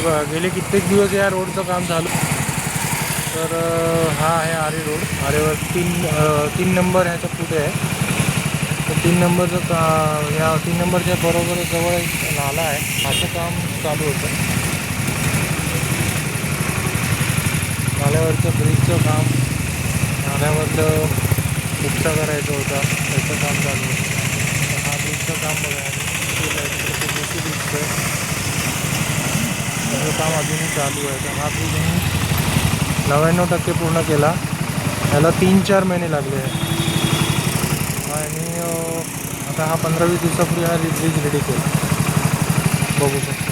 बघा गेले कित्येक दिवस या रोडचं काम चालू तर हा आहे आरे रोड. आरेवर तीन तीन नंबर ह्याच्या पुढे आहे. तर तीन नंबरचं का या तीन नंबरच्या बरोबर जवळ एक नाला आहे. असं काम चालू होतं. नाल्यावरचं ब्रिजचं काम नाल्यावरचं उपसा करायचं होता. त्याचं काम चालू होतं. तर हा ब्रिजचं काम बघा. ब्रिजचं त्याचं काम अजूनही चालू आहे. तर हा ब्रिज मी नव्याण्णव टक्के पूर्ण केला. त्याला तीन चार महिने लागले आहे आणि आता हा पंधरा वीस दिवसापूर्वी हा ब्रिज रेडी केला. बघू शकतो.